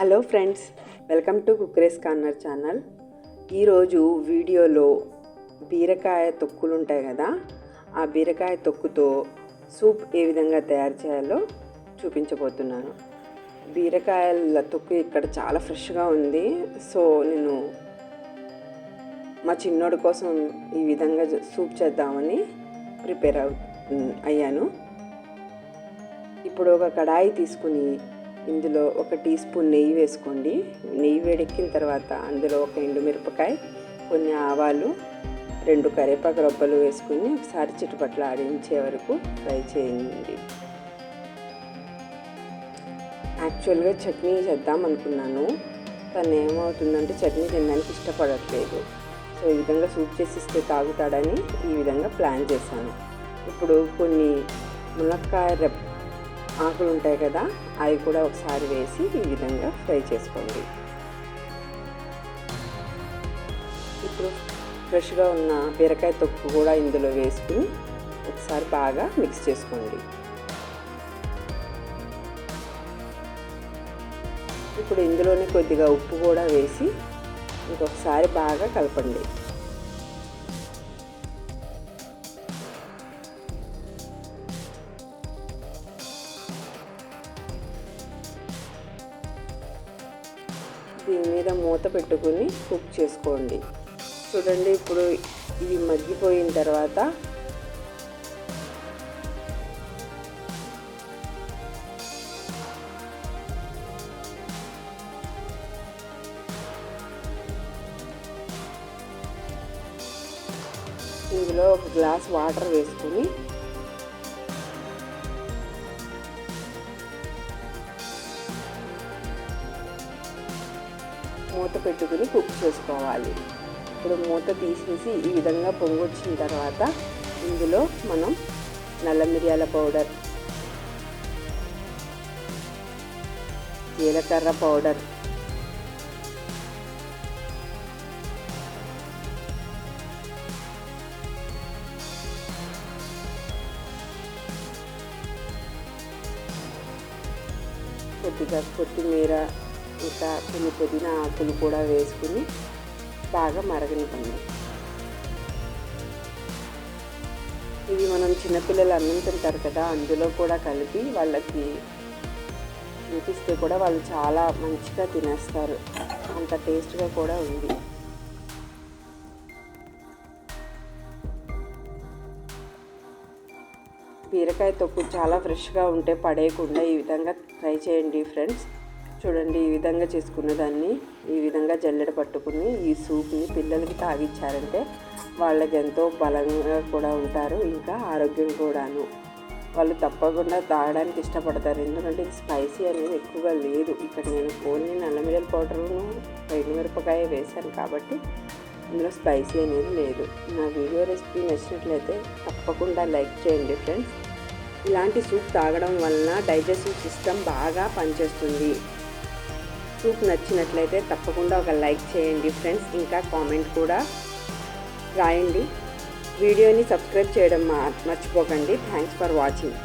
Hello friends welcome to కుక్రేస్ corner channel. ఈరోజు వీడియోలో బీరకాయ తొక్కులు ఉంటాయి కదా ఆ బీరకాయ తొక్కుతో సూప్ ఏ విధంగా తయారు చేయాలో చూపించబోతున్నాను. బీరకాయల తొక్కు ఇక్కడ చాలా ఫ్రెష్గా ఉంది. సో నేను మా చిన్నోడి కోసం ఈ విధంగా సూప్ చేద్దామని ప్రిపేర్ అయ్యాను. ఇప్పుడు ఒక కడాయి తీసుకుని ఇందులో ఒక టీ స్పూన్ నెయ్యి వేసుకోండి. నెయ్యి వేడెక్కిన తర్వాత అందులో ఒక ఎండుమిరపకాయ కొన్ని ఆవాలు రెండు కరివేపాకు రొబ్బలు వేసుకుని ఒకసారి చుట్టుపట్ల ఆడించే వరకు ఫ్రై చేయండి. యాక్చువల్గా చట్నీ చేద్దాం అనుకున్నాను. తను ఏమవుతుందంటే చట్నీ తినడానికి ఇష్టపడట్లేదు. సో ఈ విధంగా సూప్ చేసిస్తే తాగుతాడని ఈ విధంగా ప్లాన్ చేశాను. ఇప్పుడు కొన్ని మునక్కాయ రెప్ప ఆకులు ఉంటాయి కదా అవి కూడా ఒకసారి వేసి ఈ విధంగా ఫ్రై చేసుకోండి. ఇప్పుడు ఫ్రెష్గా ఉన్న బీరకాయ తొక్కు కూడా ఇందులో వేసుకుని ఒకసారి బాగా మిక్స్ చేసుకోండి. ఇప్పుడు ఇందులోనే కొద్దిగా ఉప్పు కూడా వేసి ఇంకొకసారి బాగా కలపండి. దీని మీద మూత పెట్టుకుని కుక్ చేసుకోండి. చూడండి ఇప్పుడు ఇవి మగ్గిపోయిన తర్వాత ఇందులో ఒక గ్లాస్ వాటర్ వేసుకుని మూత పెట్టుకుని కుక్ చేసుకోవాలి. ఇప్పుడు మూత తీసేసి ఈ విధంగా పొంగొచ్చిన తర్వాత ఇందులో మనం నల్ల మిరియాల పౌడర్ జీలకర్ర పౌడర్ కొద్దిగా కొత్తిమీర ఇంకా కొన్ని పుదీనా ఆకులు కూడా వేసుకుని బాగా మరగనివ్వండి. ఇవి మనం చిన్నపిల్లలు అన్నం తింటారు కదా అందులో కూడా కలిపి వాళ్ళకి చూపిస్తే కూడా వాళ్ళు చాలా మంచిగా తినేస్తారు. అంత టేస్ట్గా కూడా ఉంది. బీరకాయ తొక్కు చాలా ఫ్రెష్గా ఉంటే పడేయకుండా ఈ విధంగా ట్రై చేయండి ఫ్రెండ్స్. చూడండి ఈ విధంగా చేసుకున్న దాన్ని ఈ విధంగా జల్లెడ పట్టుకుని ఈ సూప్ని పిల్లలకి తాగిచ్చారంటే వాళ్ళకి ఎంతో బలంగా కూడా ఉంటారు ఇంకా ఆరోగ్యం కూడాను. వాళ్ళు తప్పకుండా తాగడానికి ఇష్టపడతారు ఎందుకంటే ఇది స్పైసీ అనేది ఎక్కువగా లేదు. ఇక్కడ నేను ఓన్లీ నల్లమిరల పౌడర్ను మిరపకాయ వేశాను కాబట్టి ఇందులో స్పైసీ అనేది లేదు. నా వీడియో రెసిపీ నచ్చినట్లయితే తప్పకుండా లైక్ చేయండి ఫ్రెండ్స్. ఇలాంటి సూప్ తాగడం వలన డైజెస్టివ్ సిస్టమ్ బాగా పనిచేస్తుంది. సూప్ నచ్చినట్లయితే తప్పకుండా ఒక లైక్ చేయండి ఫ్రెండ్స్ ఇంకా కామెంట్ కూడా రాయండి. వీడియోని సబ్స్క్రైబ్ చేయడం మర్చిపోకండి. Thanks for watching.